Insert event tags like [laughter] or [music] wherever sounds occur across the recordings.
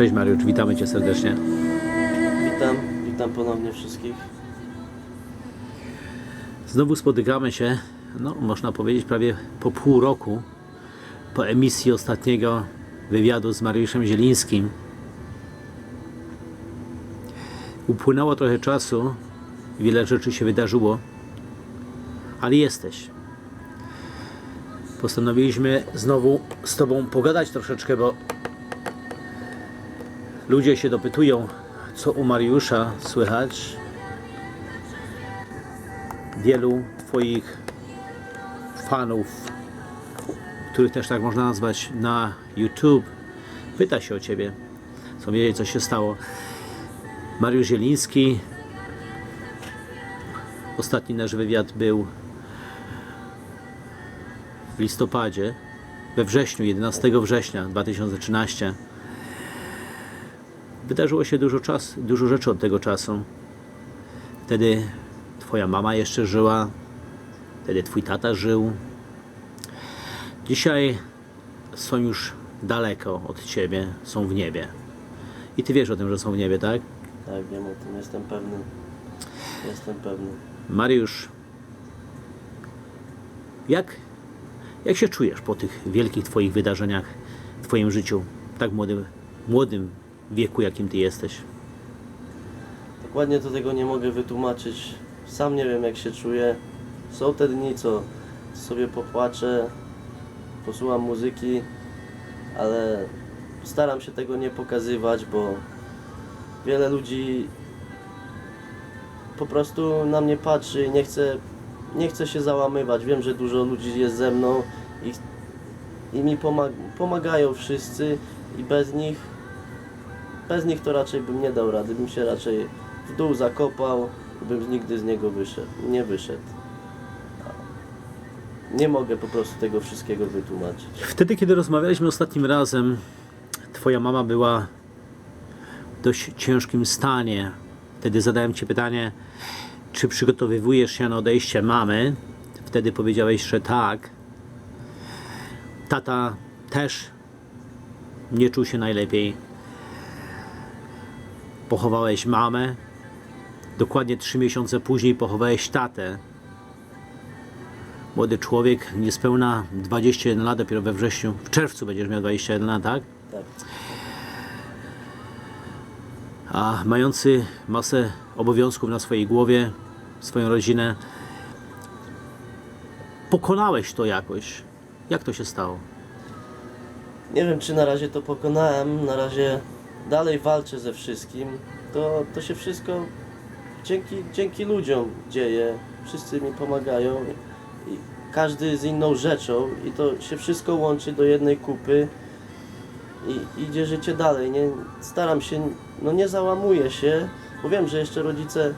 Cześć Mariusz, witamy Cię serdecznie. Witam, witam ponownie wszystkich. Znowu spotykamy się, no można powiedzieć prawie po pół roku po emisji ostatniego wywiadu z Mariuszem Zielińskim. Upłynęło trochę czasu, wiele rzeczy się wydarzyło, ale jesteś. Postanowiliśmy znowu z Tobą pogadać troszeczkę, bo ludzie się dopytują, co u Mariusza słychać. Wielu Twoich fanów, których też tak można nazwać na YouTube, pyta się o Ciebie. Chcą wiedzieć, co się stało. Mariusz Zieliński. Ostatni nasz wywiad był w listopadzie, we wrześniu, 11 września 2013. Wydarzyło się dużo, czas, dużo rzeczy od tego czasu. Wtedy Twoja mama jeszcze żyła, wtedy Twój tata żył. Dzisiaj są już daleko od Ciebie, są w niebie. I Ty wiesz o tym, że są w niebie, tak? Tak, wiem o tym, jestem pewny. Jestem pewny. Mariusz, jak, jak się czujesz po tych wielkich Twoich wydarzeniach w Twoim życiu, tak młodym, młodym wieku, jakim Ty jesteś? Dokładnie to tego nie mogę wytłumaczyć. Sam nie wiem jak się czuję. Są te dni, co sobie popłaczę, posłucham muzyki, ale staram się tego nie pokazywać, bo wiele ludzi po prostu na mnie patrzy i nie chce, nie chce się załamywać. Wiem, że dużo ludzi jest ze mną i, i mi pomag pomagają wszyscy i bez nich bez nich to raczej bym nie dał rady, bym się raczej w dół zakopał, bym nigdy z niego wyszedł, nie wyszedł. Nie mogę po prostu tego wszystkiego wytłumaczyć. Wtedy, kiedy rozmawialiśmy ostatnim razem, Twoja mama była w dość ciężkim stanie. Wtedy zadałem Ci pytanie, czy przygotowywujesz się na odejście mamy? Wtedy powiedziałeś, że tak. Tata też nie czuł się najlepiej. Pochowałeś mamę. Dokładnie trzy miesiące później pochowałeś tatę. Młody człowiek, niespełna 21 lat, dopiero we wrześniu, w czerwcu będziesz miał 21 lat, tak? Tak. A mający masę obowiązków na swojej głowie, swoją rodzinę, pokonałeś to jakoś. Jak to się stało? Nie wiem, czy na razie to pokonałem, na razie dalej walczę ze wszystkim. To, to się wszystko dzięki, dzięki ludziom dzieje. Wszyscy mi pomagają i każdy z inną rzeczą i to się wszystko łączy do jednej kupy i idzie życie dalej. Nie, staram się, no nie załamuję się, bo wiem, że jeszcze rodzice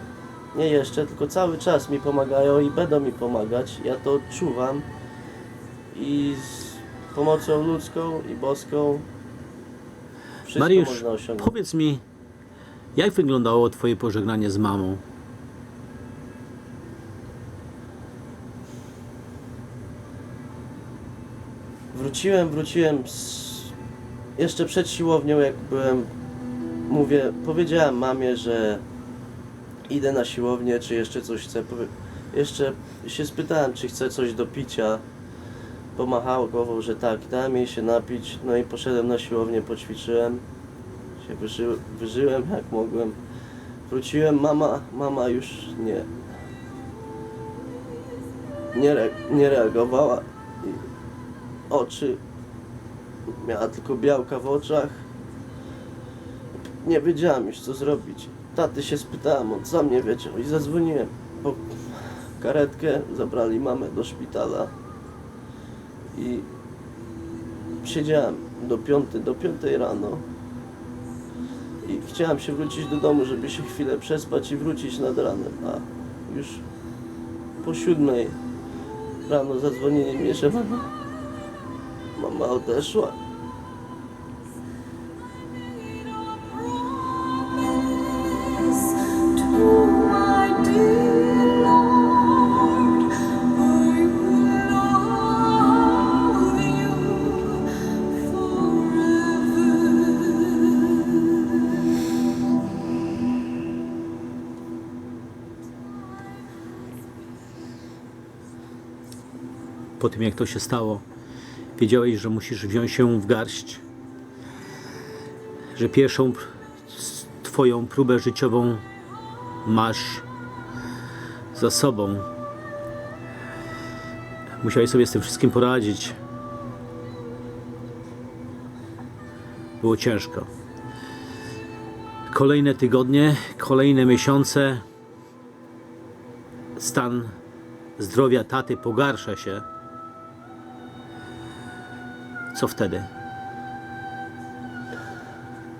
nie jeszcze, tylko cały czas mi pomagają i będą mi pomagać. Ja to odczuwam i z pomocą ludzką i boską wszystko Mariusz, powiedz mi, jak wyglądało Twoje pożegnanie z mamą? Wróciłem, wróciłem z... jeszcze przed siłownią, jak byłem, mówię, powiedziałem mamie, że idę na siłownię, czy jeszcze coś chcę. Powie... Jeszcze się spytałem, czy chce coś do picia. Pomachała głową, że tak, dałem jej się napić, no i poszedłem na siłownię, poćwiczyłem. Się wyży... wyżyłem jak mogłem. Wróciłem, mama, mama już nie. Nie, re... nie reagowała oczy. Miała tylko białka w oczach. Nie wiedziałam już co zrobić. Taty się spytałem, on sam nie wiedział i zadzwoniłem po karetkę, zabrali mamę do szpitala i siedziałem do piątej, do piątej rano i chciałem się wrócić do domu, żeby się chwilę przespać i wrócić nad ranem, a już po siódmej rano zadzwonili mi, że mama Mama odeszła. Tym jak to się stało, wiedziałeś, że musisz wziąć się w garść, że pierwszą twoją próbę życiową masz za sobą. Musiałeś sobie z tym wszystkim poradzić. Było ciężko. Kolejne tygodnie, kolejne miesiące. Stan zdrowia taty pogarsza się. Co wtedy?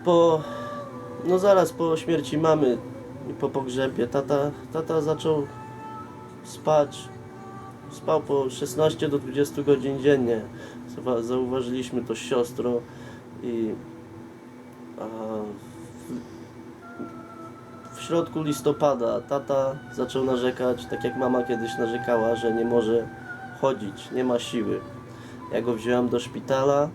Po, no zaraz po śmierci mamy i po pogrzebie tata, tata zaczął spać. Spał po 16 do 20 godzin dziennie. Zauwa- Zauważyliśmy to z siostrą i a, w, w środku listopada tata zaczął narzekać, tak jak mama kiedyś narzekała, że nie może chodzić, nie ma siły. Ja go wziąłem do szpitala,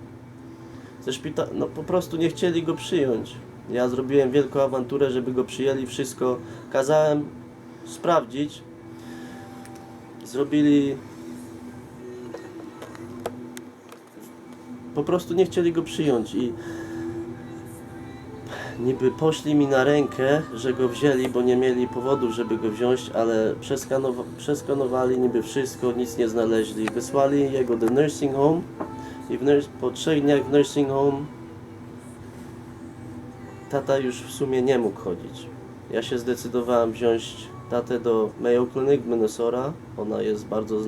ze szpitala, no po prostu nie chcieli go przyjąć. Ja zrobiłem wielką awanturę, żeby go przyjęli, wszystko kazałem sprawdzić. Zrobili. Po prostu nie chcieli go przyjąć i niby poszli mi na rękę, że go wzięli, bo nie mieli powodów, żeby go wziąć, ale przeskanowa- przeskanowali niby wszystko, nic nie znaleźli. Wysłali jego do nursing home i po trzech dniach w nursing home tata już w sumie nie mógł chodzić. Ja się zdecydowałem wziąć tatę do Mayo Clinic Minnesota. Ona jest bardzo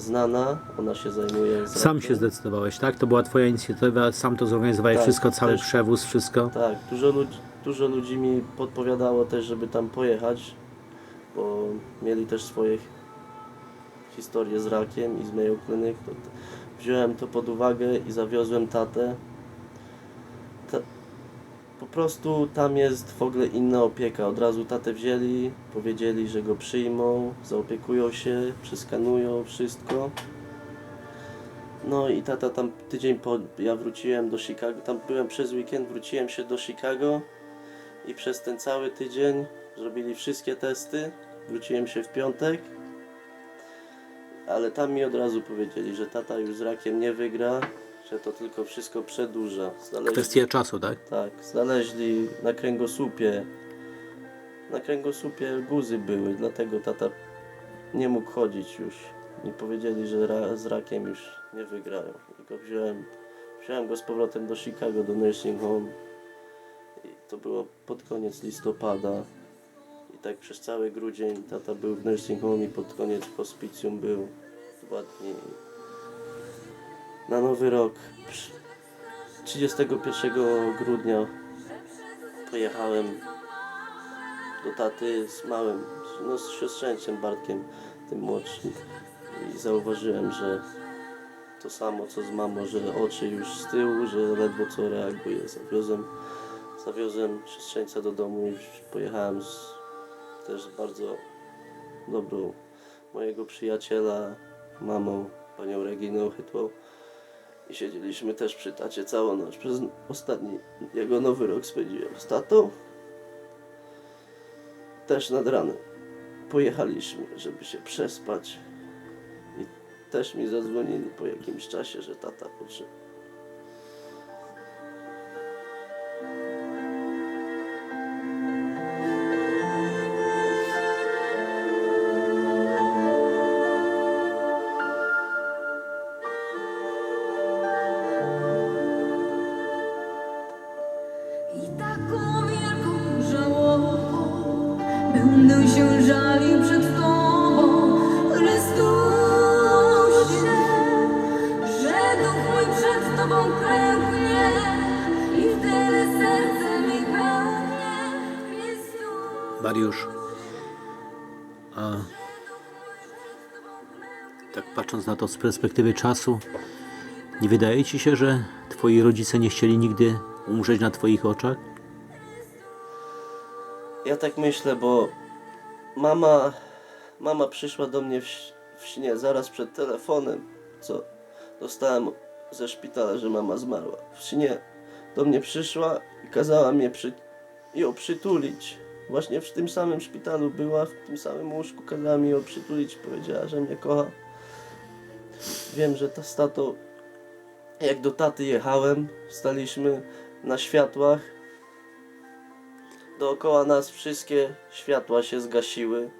znana, ona się zajmuje Sam się zdecydowałeś, tak? To była twoja inicjatywa, sam to zorganizowałeś, Tak, wszystko, cały też. przewóz, wszystko. Tak, dużo ludzi, dużo ludzi mi podpowiadało też, żeby tam pojechać, bo mieli też swoje historie z rakiem i z Mayo Clinic. Wziąłem to pod uwagę i zawiozłem tatę. Po prostu tam jest w ogóle inna opieka. Od razu tatę wzięli, powiedzieli, że go przyjmą, zaopiekują się, przeskanują wszystko. No i tata tam tydzień po, ja wróciłem do Chicago, tam byłem przez weekend, wróciłem się do Chicago i przez ten cały tydzień zrobili wszystkie testy, wróciłem się w piątek, ale tam mi od razu powiedzieli, że tata już z rakiem nie wygra, że to tylko wszystko przedłuża. Znaleźli, Kwestia czasu, tak? tak, znaleźli na kręgosłupie, na kręgosłupie guzy były, dlatego tata nie mógł chodzić już. I powiedzieli, że ra, z rakiem już nie wygrają. I go wziąłem, wziąłem go z powrotem do Chicago, do nursing home. I to było pod koniec listopada. I tak przez cały grudzień tata był w nursing home i pod koniec w hospicjum był dwa dni. Na nowy rok, przy- 31 grudnia pojechałem do taty z małym, no z siostrzeńcem Bartkiem, tym młodszym i zauważyłem, że to samo co z mamą, że oczy już z tyłu, że ledwo co reaguje. Zawiozłem, zawiozłem siostrzeńca do domu i pojechałem z też bardzo dobrą mojego przyjaciela, mamą, panią Reginą Chytłą. I siedzieliśmy też przy tacie całą noc. Przez ostatni jego nowy rok spędziłem z tatą. Też nad ranem pojechaliśmy, żeby się przespać. I też mi zadzwonili po jakimś czasie, że tata potrzebuje. Tobą klęknie i wtedy serce mi pełnie, Chrystus. Mariusz, a tak patrząc na to z perspektywy czasu, nie wydaje ci się, że twoi rodzice nie chcieli nigdy umrzeć na twoich oczach? Ja tak myślę, bo mama, mama przyszła do mnie w, w śnie zaraz przed telefonem, co dostałem ze szpitala, że mama zmarła. W śnie do mnie przyszła i kazała mnie przy, ją przytulić. Właśnie w tym samym szpitalu była, w tym samym łóżku kazała mi ją przytulić, powiedziała, że mnie kocha. Wiem, że ta z tatą, jak do taty jechałem, staliśmy na światłach. Dookoła nas wszystkie światła się zgasiły.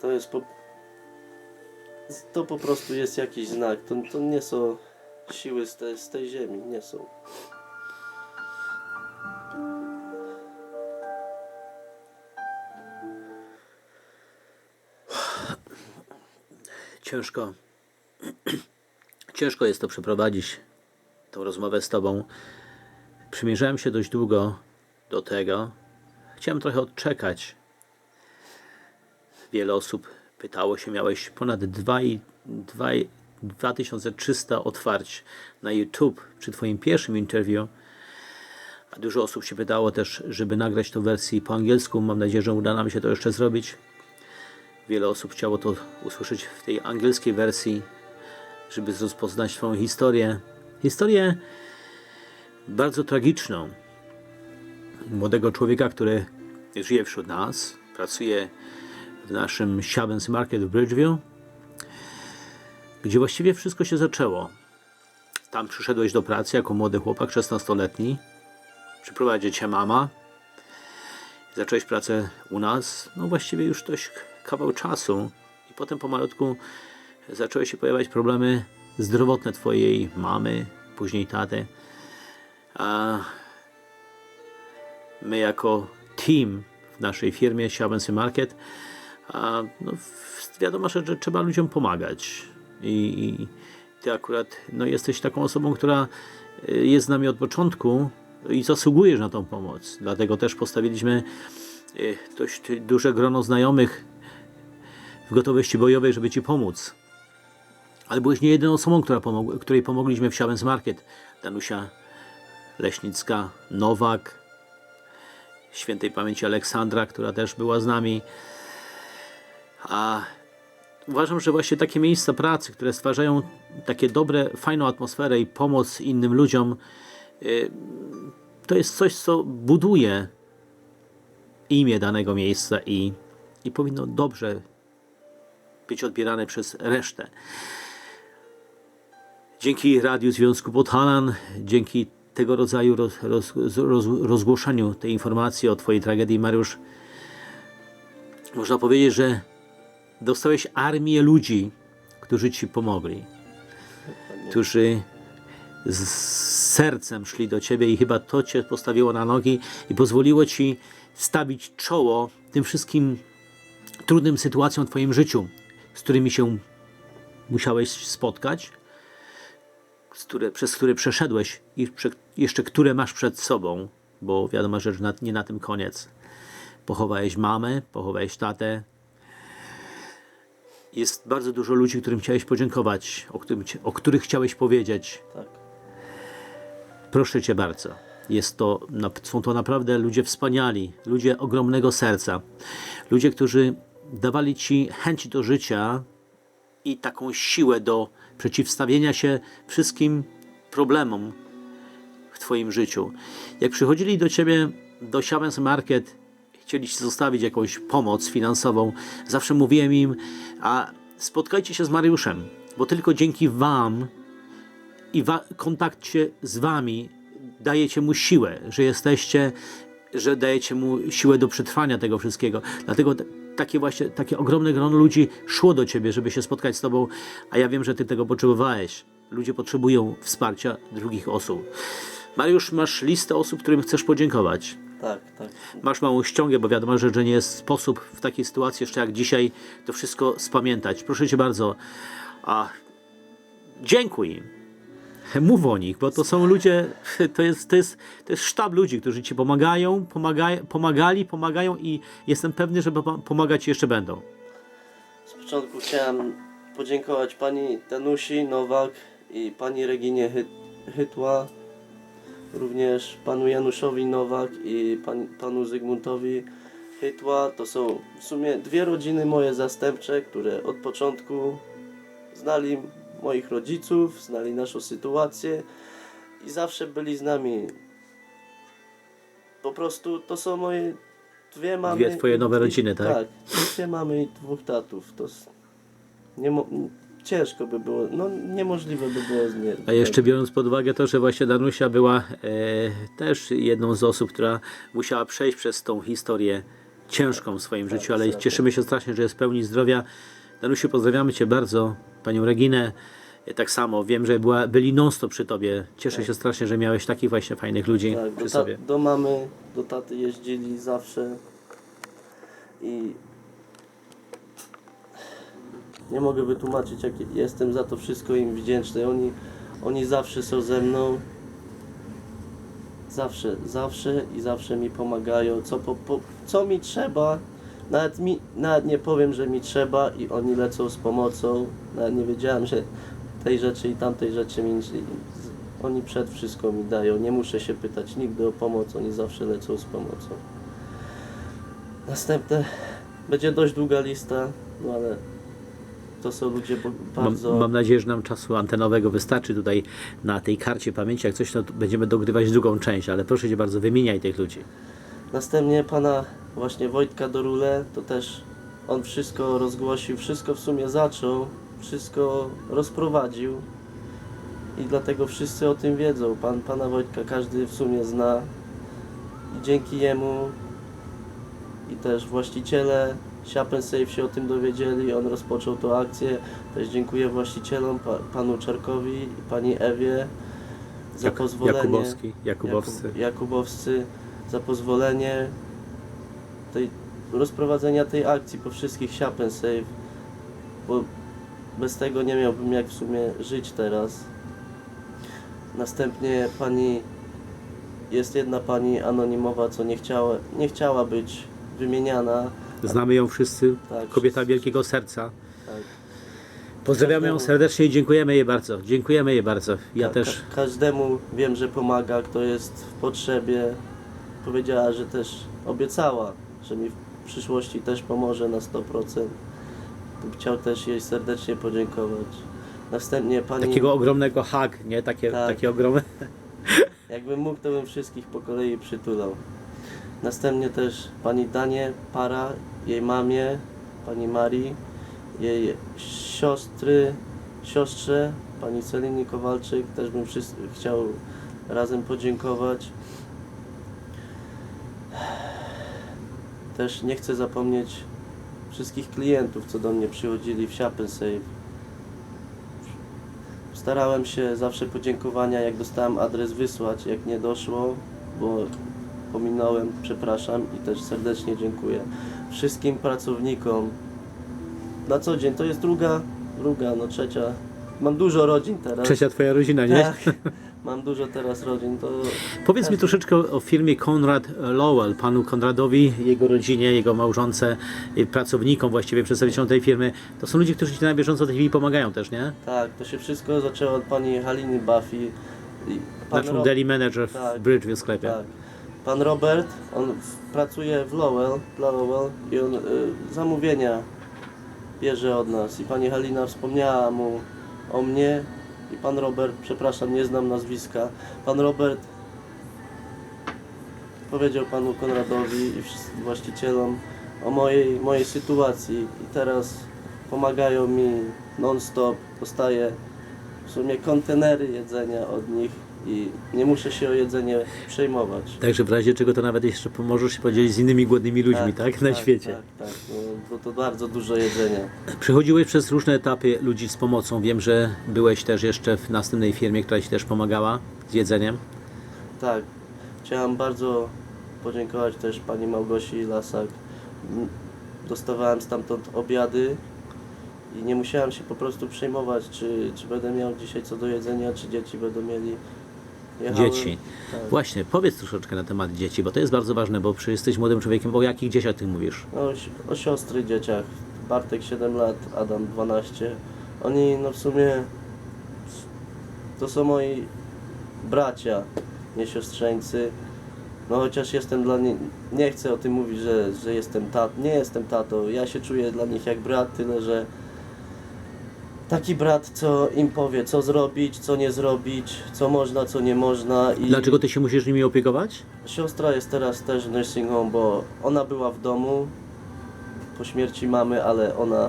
To jest po... To po prostu jest jakiś znak. To, to nie są siły z, te, z tej ziemi, nie są. Ciężko. [clears throat] Ciężko jest to przeprowadzić, tą rozmowę z Tobą. Przymierzałem się dość długo do tego. Chciałem trochę odczekać. Wiele osób pytało się, miałeś ponad 2 i- dwa i- 2300 otwarć na YouTube przy Twoim pierwszym interview. A dużo osób się pytało też, żeby nagrać to w wersji po angielsku. Mam nadzieję, że uda nam się to jeszcze zrobić. Wiele osób chciało to usłyszeć w tej angielskiej wersji, żeby rozpoznać swoją historię. Historię bardzo tragiczną. Młodego człowieka, który żyje wśród nas, pracuje w naszym Siabens Market w Bridgeville, gdzie właściwie wszystko się zaczęło. Tam przyszedłeś do pracy jako młody chłopak, 16-letni. Przyprowadzi cię mama. Zacząłeś pracę u nas, no właściwie już dość kawał czasu i potem pomalutku zaczęły się pojawiać problemy zdrowotne twojej mamy, później taty. A my jako team w naszej firmie Siabensy Market a, no, wiadomo, że, że trzeba ludziom pomagać I, i ty akurat no, jesteś taką osobą, która y, jest z nami od początku i zasługujesz na tą pomoc. Dlatego też postawiliśmy y, dość duże grono znajomych w gotowości bojowej, żeby Ci pomóc. Ale byłeś nie jedyną osobą, która pomog, której pomogliśmy w Siawens Market. Danusia Leśnicka, Nowak, świętej pamięci Aleksandra, która też była z nami. A uważam, że właśnie takie miejsca pracy, które stwarzają takie dobre, fajną atmosferę i pomoc innym ludziom, y, to jest coś, co buduje imię danego miejsca i, i powinno dobrze być odbierane przez resztę. Dzięki Radiu Związku Podhalan, dzięki tego rodzaju roz, roz, roz, rozgłoszeniu tej informacji o Twojej tragedii, Mariusz, można powiedzieć, że dostałeś armię ludzi, którzy Ci pomogli, którzy z sercem szli do Ciebie i chyba to Cię postawiło na nogi i pozwoliło Ci stawić czoło tym wszystkim trudnym sytuacjom w Twoim życiu, z którymi się musiałeś spotkać, które, przez które przeszedłeś i prze, jeszcze które masz przed sobą, bo wiadomo, że nie na tym koniec. Pochowałeś mamę, pochowałeś tatę. Jest bardzo dużo ludzi, którym chciałeś podziękować, o, którym, o których chciałeś powiedzieć. Tak. Proszę Cię bardzo. Jest to, są to naprawdę ludzie wspaniali, ludzie ogromnego serca. Ludzie, którzy dawali Ci chęć do życia i taką siłę do przeciwstawienia się wszystkim problemom w Twoim życiu. Jak przychodzili do Ciebie do Siamens Market, chcieli Ci zostawić jakąś pomoc finansową, zawsze mówiłem im, a spotkajcie się z Mariuszem, bo tylko dzięki Wam i wa- kontakcie z wami dajecie mu siłę, że jesteście, że dajecie mu siłę do przetrwania tego wszystkiego. Dlatego takie właśnie, takie ogromne grono ludzi szło do ciebie, żeby się spotkać z tobą, a ja wiem, że ty tego potrzebowałeś. Ludzie potrzebują wsparcia drugich osób. Mariusz, masz listę osób, którym chcesz podziękować. Tak, tak. Masz małą ściągę, bo wiadomo, że, że nie jest sposób w takiej sytuacji, jeszcze jak dzisiaj, to wszystko spamiętać. Proszę cię bardzo. A dziękuj im. Mów o nich, bo to są ludzie, to jest, to jest, to jest sztab ludzi, którzy ci pomagają, pomagają pomagali, pomagają i jestem pewny, że pom- pomagać ci jeszcze będą. Z początku chciałem podziękować pani Danusi Nowak i pani Reginie Hy- Hytła, również panu Januszowi Nowak i pan, panu Zygmuntowi Hytła. To są w sumie dwie rodziny moje zastępcze, które od początku znali moich rodziców, znali naszą sytuację i zawsze byli z nami. Po prostu to są moje dwie mamy. Dwie twoje nowe rodziny, tak? Tak, dwie mamy i dwóch tatów. To nie ciężko by było, no niemożliwe by było z nie. A jeszcze biorąc pod uwagę to, że właśnie Danusia była e, też jedną z osób, która musiała przejść przez tą historię ciężką w swoim życiu, ale cieszymy się strasznie, że jest w pełni zdrowia. Danusiu, pozdrawiamy Cię bardzo, Panią Reginę. E, Tak samo, wiem, że była, byli non-stop przy Tobie. Cieszę się strasznie, że miałeś takich właśnie fajnych ludzi Tak, przy do, sobie. do mamy, do taty jeździli zawsze i nie mogę wytłumaczyć, jak jestem za to wszystko im wdzięczny. Oni, oni zawsze są ze mną. Zawsze, zawsze i zawsze mi pomagają. Co, po, po, co mi trzeba, nawet, mi, nawet nie powiem, że mi trzeba i oni lecą z pomocą. Nawet nie wiedziałem, że tej rzeczy i tamtej rzeczy mi oni przed wszystko mi dają. Nie muszę się pytać nigdy o pomoc, oni zawsze lecą z pomocą. Następne będzie dość długa lista, no ale to są ludzie bardzo. Mam, mam nadzieję, że nam czasu antenowego wystarczy tutaj na tej karcie pamięci. Jak coś, no, to będziemy dogrywać drugą część, ale proszę Cię bardzo, wymieniaj tych ludzi. Następnie pana właśnie Wojtka Dorule, to też on wszystko rozgłosił, wszystko w sumie zaczął, wszystko rozprowadził i dlatego wszyscy o tym wiedzą. Pan, pana Wojtka każdy w sumie zna i dzięki jemu i też właściciele Siapen Safe się o tym dowiedzieli, on rozpoczął tą akcję. Też dziękuję właścicielom, pa, panu Czarkowi i pani Ewie za Jak- pozwolenie. Jakubowski, Jakubowscy. Jakub, Jakubowscy za pozwolenie tej, rozprowadzenia tej akcji po wszystkich Siapen Save, bo bez tego nie miałbym jak w sumie żyć teraz. Następnie pani, jest jedna pani anonimowa, co nie chciała, nie chciała być wymieniana. Znamy ją wszyscy. Tak, Kobieta wielkiego serca. Tak. Pozdrawiamy ją serdecznie i dziękujemy jej bardzo. Dziękujemy jej bardzo. Ja Ka- też. Ka- każdemu wiem, że pomaga, kto jest w potrzebie. Powiedziała, że też obiecała, że mi w przyszłości też pomoże na 100%. Bym Chciał też jej serdecznie podziękować. Następnie pani, Takiego ogromnego hak, nie? Takie, Tak. takie ogromne. jakbym mógł, to bym wszystkich po kolei przytulał. Następnie też pani Danie, para, jej mamie, pani Marii, jej siostry, siostrze, pani Celinie Kowalczyk, też bym chciał razem podziękować. Też nie chcę zapomnieć wszystkich klientów, co do mnie przychodzili w Siapen Save. Starałem się zawsze podziękowania, jak dostałem adres wysłać, jak nie doszło, bo pominąłem, przepraszam i też serdecznie dziękuję. Wszystkim pracownikom na co dzień, to jest druga, druga, no trzecia. Mam dużo rodzin teraz. Trzecia twoja rodzina, nie? Tak, [laughs] mam dużo teraz rodzin, to Powiedz mi troszeczkę o firmie Konrad Lowell, panu Konradowi, jego rodzinie, jego małżonce, i pracownikom właściwie, przedstawicielom tej firmy. To są ludzie, którzy ci na bieżąco w tej chwili pomagają też, nie? tak, to się wszystko zaczęło od pani Haliny Buffy. Pan Naszą Ro- deli manager w Tak. Sklepie. Tak. Pan Robert, on pracuje w Lowell, Lowell i on y, zamówienia bierze od nas. I pani Halina wspomniała mu o mnie i pan Robert, przepraszam, nie znam nazwiska, pan Robert powiedział panu Konradowi i właścicielom o mojej, mojej sytuacji. I teraz pomagają mi non-stop, dostaję w sumie kontenery jedzenia od nich i nie muszę się o jedzenie przejmować. Także w razie czego to nawet jeszcze możesz się podzielić z innymi głodnymi ludźmi, tak? Na świecie. Tak, tak. No, bo to bardzo dużo jedzenia. Przechodziłeś przez różne etapy ludzi z pomocą. Wiem, że byłeś też jeszcze w następnej firmie, która ci też pomagała z jedzeniem. Tak. Chciałem bardzo podziękować też pani Małgosi Lasak. Dostawałem stamtąd obiady i nie musiałem się po prostu przejmować, czy, czy będę miał dzisiaj co do jedzenia, czy dzieci będą mieli. Jechałem- Dzieci. Tak. Właśnie, powiedz troszeczkę na temat dzieci, bo to jest bardzo ważne, bo przecież jesteś młodym człowiekiem. O jakich dzieciach ty mówisz? O, o siostry dzieciach. Bartek 7 lat, Adam 12. Oni no w sumie to są moi bracia, nie siostrzeńcy. No chociaż jestem dla nich, nie chcę o tym mówić, że, że jestem tat, nie jestem tatą. Ja się czuję dla nich jak brat, tyle że taki brat, co im powie, co zrobić, co nie zrobić, co można, co nie można. I... Dlaczego ty się musisz nimi opiekować? Siostra jest teraz też nursing home, bo ona była w domu po śmierci mamy, ale ona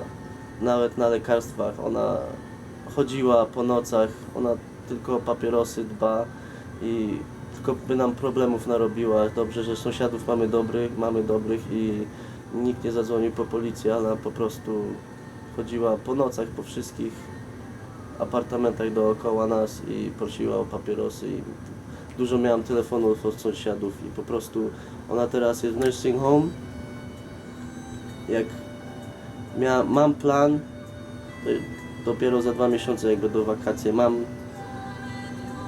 nawet na lekarstwach, ona chodziła po nocach, ona tylko o papierosy dba i tylko by nam problemów narobiła. Dobrze, że sąsiadów mamy dobrych, mamy dobrych i nikt nie zadzwonił po policję, ale po prostu chodziła po nocach po wszystkich apartamentach dookoła nas i prosiła o papierosy i dużo miałam telefonów od sąsiadów i po prostu ona teraz jest w nursing home. Jak mia, mam plan, dopiero za dwa miesiące jak będą wakacje, mam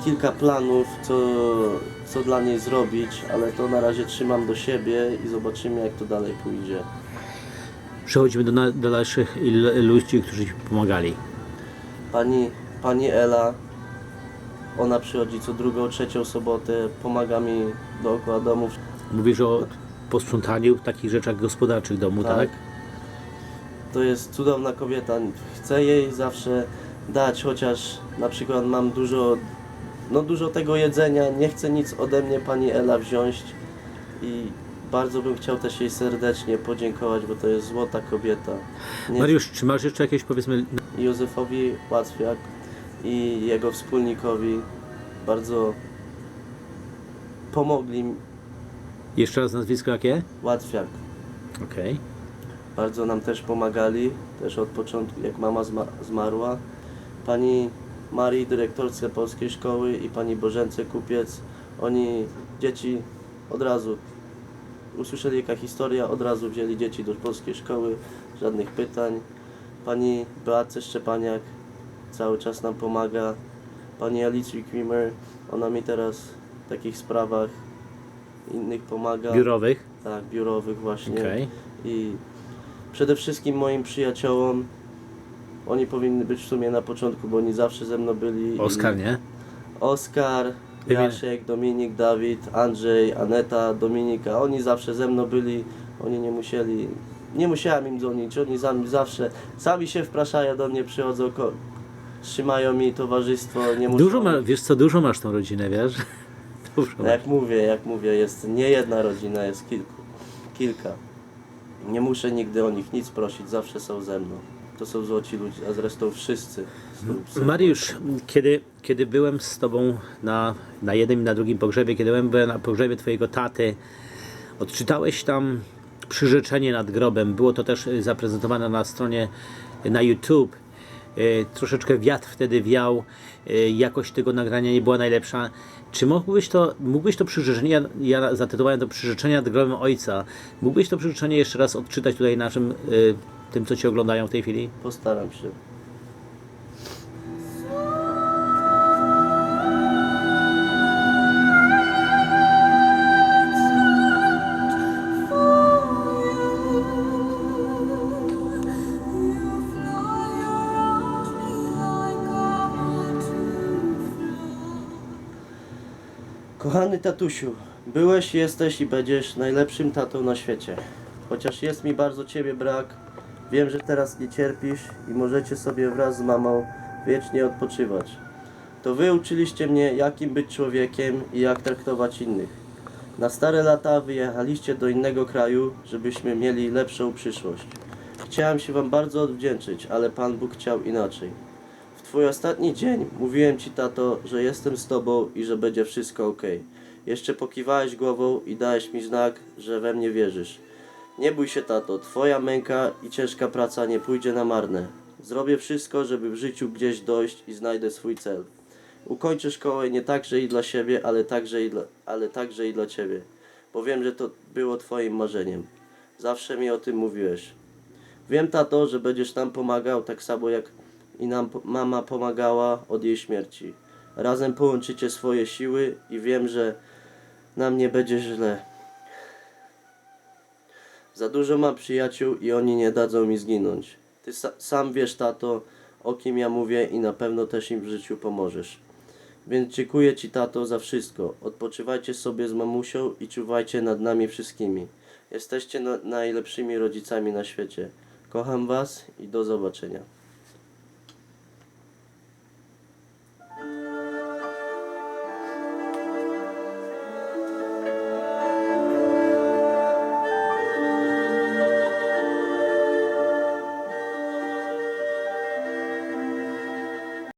kilka planów, co, co dla niej zrobić, ale to na razie trzymam do siebie i zobaczymy jak to dalej pójdzie. Przechodzimy do, na, do dalszych il- ludzi, którzy ci pomagali. Pani, pani Ela, ona przychodzi co drugą, trzecią sobotę, pomaga mi dookoła domu. Mówisz o posprzątaniu, takich rzeczach gospodarczych domu, tak? To jest cudowna kobieta. Chcę jej zawsze dać, chociaż na przykład mam dużo, no dużo tego jedzenia, nie chce nic ode mnie pani Ela wziąć i bardzo bym chciał też jej serdecznie podziękować, bo to jest złota kobieta. Nie- Mariusz, czy masz jeszcze jakieś, powiedzmy, Józefowi Łatwiak i jego wspólnikowi bardzo pomogli mi. jeszcze raz nazwisko jakie? Łatwiak. Okej. Bardzo nam też pomagali, też od początku, jak mama zma- zmarła. Pani Marii, dyrektorce polskiej szkoły i pani Bożence Kupiec, oni, dzieci od razu usłyszeli jaka historia, od razu wzięli dzieci do polskiej szkoły, żadnych pytań. Pani Beatce Szczepaniak cały czas nam pomaga. Pani Alicji Krimer, ona mi teraz w takich sprawach innych pomaga. Biurowych? Tak, biurowych właśnie Okej. i przede wszystkim moim przyjaciołom. Oni powinny być w sumie na początku, bo oni zawsze ze mną byli. Oskar, I nie? Oskar, Jasiek, Dominik, Dawid, Andrzej, Aneta, Dominika. Oni zawsze ze mną byli. Oni nie musieli. Nie musiałem im dzwonić. Oni sami zawsze sami się wpraszają do mnie, przychodzą, ko- trzymają mi towarzystwo. Nie muszą, Dużo ma, wiesz co, dużo masz tą rodzinę, wiesz? [laughs] Dużo No masz. jak mówię, jak mówię, jest nie jedna rodzina, jest kilku, kilka. Nie muszę nigdy o nich nic prosić, zawsze są ze mną. To są złoci ludzie, a zresztą wszyscy. Mariusz, kiedy, kiedy byłem z Tobą na, na jednym i na drugim pogrzebie, kiedy byłem na pogrzebie Twojego taty, odczytałeś tam przyrzeczenie nad grobem. Było to też y, zaprezentowane na stronie y, na YouTube. Y, Troszeczkę wiatr wtedy wiał, jakość tego nagrania nie była najlepsza. Czy mógłbyś to, mógłbyś to przyrzeczenie, ja, ja zatytułowałem to przyrzeczenie nad grobem ojca, mógłbyś to przyrzeczenie jeszcze raz odczytać tutaj naszym, tym co Cię oglądają w tej chwili? Postaram się. Kochany tatusiu, byłeś, jesteś i będziesz najlepszym tatą na świecie. Chociaż jest mi bardzo ciebie brak, wiem, że teraz nie cierpisz i możecie sobie wraz z mamą wiecznie odpoczywać. To wy uczyliście mnie, jakim być człowiekiem i jak traktować innych. Na stare lata wyjechaliście do innego kraju, żebyśmy mieli lepszą przyszłość. Chciałem się wam bardzo odwdzięczyć, ale Pan Bóg chciał inaczej. W twój ostatni dzień mówiłem ci, tato, że jestem z tobą i że będzie wszystko ok. Jeszcze pokiwałeś głową i dałeś mi znak, że we mnie wierzysz. Nie bój się, tato, twoja męka i ciężka praca nie pójdzie na marne. Zrobię wszystko, żeby w życiu gdzieś dojść i znajdę swój cel. Ukończę szkołę nie także i dla siebie, ale także i dla, ale także i dla ciebie. Bo wiem, że to było twoim marzeniem. Zawsze mi o tym mówiłeś. Wiem, tato, że będziesz nam pomagał tak samo jak i nam mama pomagała od jej śmierci. Razem połączycie swoje siły i wiem, że nam nie będzie źle. Za dużo mam przyjaciół i oni nie dadzą mi zginąć. Ty sa sam wiesz, tato, o kim ja mówię i na pewno też im w życiu pomożesz. Więc dziękuję Ci, tato, za wszystko. Odpoczywajcie sobie z mamusią i czuwajcie nad nami wszystkimi. Jesteście na najlepszymi rodzicami na świecie. Kocham Was i do zobaczenia.